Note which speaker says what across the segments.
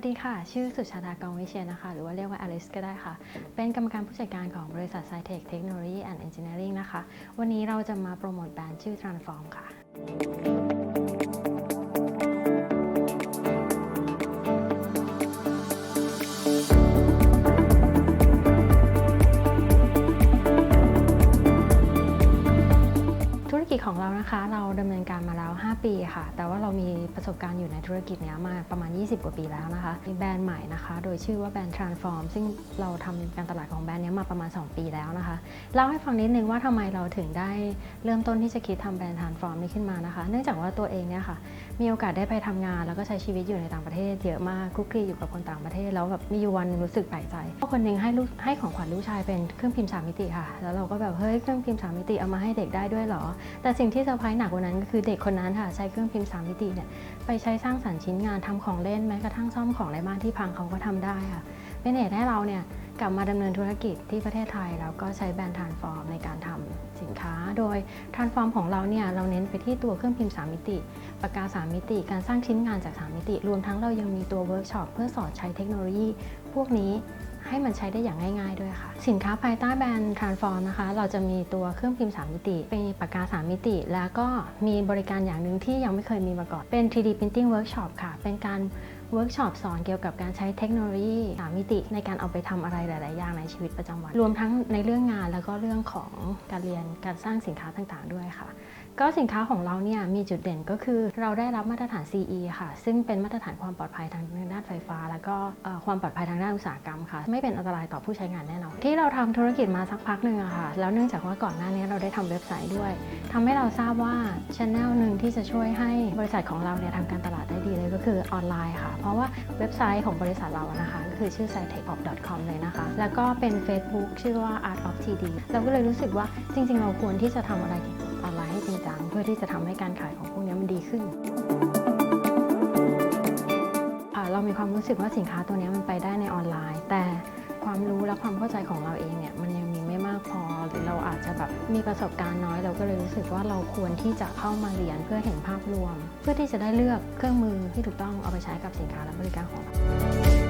Speaker 1: วัสดีค่ะ ชื่อสุชาดากองวิเชียนนะคะ หรือว่าเรียกว่าอลิสก็ได้ค่ะ เป็นกรรมการผู้จัดการของบริษัทไซเทคเทคโนโลยีแอนด์เอนจิเนียริงนะคะ วันนี้เราจะมาโปรโมทแบรนด์ชื่อ Transform ค่ะ นะคะ เราดำเนินการมาแล้ว 5 ปีค่ะ แต่ว่าเรามีประสบการณ์อยู่ในธุรกิจนี้มาประมาณ 20 กว่าปีแล้วนะคะมีแบรนด์ใหม่นะคะ โดยชื่อว่าแบรนด์ Transform ซึ่งเราทำการตลาดของแบรนด์นี้มาประมาณ 2 ปีแล้วนะคะเล่าให้ฟังนิดนึงว่าทำไมเราถึงได้เริ่มต้นที่จะคิดทำแบรนด์ Transform นี้ขึ้นมานะคะ เนื่องจากว่าตัวเองเนี่ยค่ะ มีโอกาสได้ไปทำงาน แล้วก็ใช้ชีวิตอยู่ในต่างประเทศ เยอะมากคลุกคลีอยู่กับคนต่างประเทศแล้วแบบมีอยู่วันหนึงรู้สึกแปลกใจเพราะคนหนึ่งให้ลูกให้ของขวัญลูกชายเป็นเครื่องพิมพ์สามมิติค่ะ แล้วเราก็แบบเฮ้ยเครื่องพิมพ์สามมิติเอามาให้เด็กได้ด้วยเหรอ แต่สิ่งที่เซอร์ไพรส์หนักกว่านั้นก็คือเด็กคนนั้นค่ะใช้เครื่องพิมพ์สามมิติเนี่ยไปใช้สร้างสรรค์ชิ้นงานทำของเล่นแม้กระทั่งซ่อมของในบ้านที่พังเขาก็ทำได้ค่ะเป็นเหตุให้เราเนี่ยกลับมาดำเนินธุรกิจที่ประเทศไทย แล้วก็ใช้แบรนด์ทานฟอร์มในการทำสินค้า โดยทานฟอร์มของเราเนี่ยเราเน้นไปที่ตัวเครื่องพิมพ์ 3 มิติ ปากกา 3 มิติ การสร้างชิ้นงานจาก 3 มิติ รวมทั้งเรายังมีตัวเวิร์กช็อปเพื่อสอนใช้เทคโนโลยี พวกนี้ ให้มันใช้ได้อย่างง่าย ๆ ด้วยค่ะ สินค้าภายใต้แบรนด์ Transform นะคะ เราจะมีตัวเครื่องพิมพ์ 3 มิติ เป็นปากกา 3 มิติ แล้วก็มีบริการอย่างหนึ่งที่ยังไม่เคยมีมาก่อน เป็น 3D Printing Workshop ค่ะ เป็นการเวิร์กช็อปสอนเกี่ยวกับการใช้เทคโนโลยี 3 มิติในการเอาไปทำอะไรหลาย ๆ อย่างในชีวิตประจำวัน รวมทั้งในเรื่องงานแล้วก็เรื่องของการเรียนการสร้างสินค้าต่าง ๆ ด้วยค่ะก็สินค้าของเราเนี่ยมีจุดเด่นก็คือเราได้รับมาตรฐาน CE ค่ะ ซึ่งเป็นมาตรฐานความปลอดภัยทางด้านไฟฟ้า แล้วก็ความปลอดภัยทางด้านอุตสาหกรรมค่ะ ไม่เป็นอันตรายต่อผู้ใช้งานแน่นอนที่เราทำธุรกิจมาสักพักหนึ่งอะค่ะ แล้วเนื่องจากว่าก่อนหน้านี้เราได้ทำเว็บไซต์ด้วยทำให้เราทราบว่าช anel หนึ่งที่จะช่วยให้บริษัทของเราเนี่ยทำการตลาดได้ดีเลยก็คือออนไลน์ค่ะ เพราะว่าเว็บไซต์ของบริษัทเรานะคะก็คือชื่อ s i t e c h o p c o m เลยนะคะ แล้วก็เป็น Facebook ชื่อว่า Art of TD เราก็เลยรู้สึกว่าจริง ๆ เราควรที่จะทำอะไรออนไลน์ให้จริง พื่อที่จะทำให้การขายของพวกนี้มันดีขึ้น เรามีความรู้สึกว่าสินค้าตัวนี้มันไปได้ในออนไลน์ แต่ความรู้และความเข้าใจของเราเองเนี่ยมันยังมีไม่มากพอ หรือเราอาจจะแบบมีประสบการณ์น้อย เราก็เลยรู้สึกว่าเราควรที่จะเข้ามาเรียนเพื่อเห็นภาพรวม เพื่อที่จะได้เลือกเครื่องมือที่ถูกต้องเอาไปใช้กับสินค้าและบริการของเรา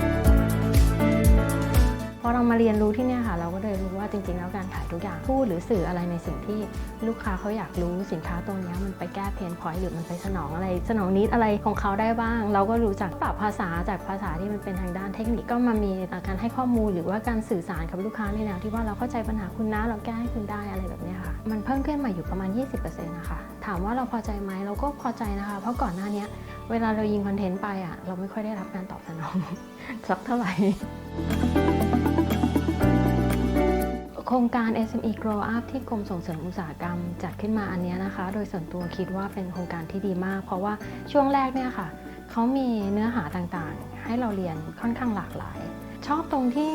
Speaker 1: พอเรามาเรียนรู้ที่เนี่ยค่ะ เราก็เลยรู้ว่าจริงๆ แล้วการขายทุกอย่างพูดหรือสื่ออะไรในสิ่งที่ลูกค้าเขาอยากรู้สินค้าตัวนี้มันไปแก้เพนพอยต์หรือมันไปสนองอะไร สนองนิดอะไรของเขาได้บ้าง เราก็รู้จักปรับภาษาจากภาษาที่มันเป็นทางด้านเทคนิคก็มามีการให้ข้อมูลหรือว่าการสื่อสารกับลูกค้าในแนวที่ว่าเราเข้าใจปัญหาคุณนะเราแก้ให้คุณได้อะไรแบบเนี้ยค่ะ มันเพิ่มขึ้นมาอยู่ประมาณ 20%นะคะถามว่าเราพอใจไหมเราก็พอใจนะคะ เพราะก่อนหน้านี้เวลาเรายิงคอนเทนต์ไปอะเราไม่ค่อยได้รับการตอบสนองสักเท่าไหร่ ครงการ SME Grow Up ที่กรมส่งเสริมอุตสาหกรรม จัดขึ้นมาอันนี้นะคะ โดยส่วนตัวคิดว่าเป็นโครงการที่ดีมาก เพราะว่าช่วงแรกเนี่ยค่ะเขามีเนื้อหาต่างๆ ให้เราเรียนค่อนข้างหลากหลาย ชอบตรงที่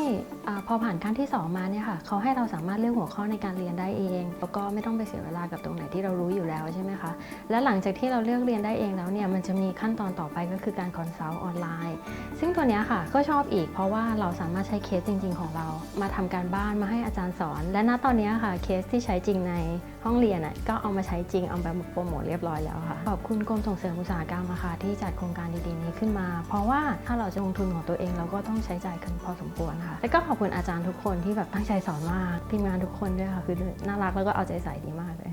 Speaker 1: พอผ่านขั้นที่ 2 มาเนี่ยค่ะเขาให้เราสามารถเลือกหัวข้อในการเรียนได้เอง แล้วก็ไม่ต้องไปเสียเวลากับตรงไหนที่เรารู้อยู่แล้วใช่ไหมคะ และหลังจากที่เราเลือกเรียนได้เองแล้วเนี่ยมันจะมีขั้นตอนต่อไปก็คือการคอนซัลท์ออนไลน์ ซึ่งตัวเนี้ยค่ะก็ชอบอีก เพราะว่าเราสามารถใช้เคสจริง ๆ ของเรา มาทำการบ้านมาให้อาจารย์สอน และณตอนเนี้ยค่ะเคสที่ใช้จริงในห้องเรียนอะก็เอามาใช้จริงเอาไปโปรโมทเรียบร้อยแล้วค่ะขอบคุณกรมส่งเสริมอุตสาหกรรมค่ะที่จัดโครงการดีๆนี้ขึ้นมา เพราะว่าถ้าเราจะลงทุนของตัวเองเราก็ต้องใช้จ่ายกันพอสมควรค่ะแล้วก็ขอบคุณอาจารย์ทุกคนที่แบบตั้งใจสอนมากทีมงานทุกคนด้วยค่ะคือน่ารักแล้วก็เอาใจใส่ดีมากเลย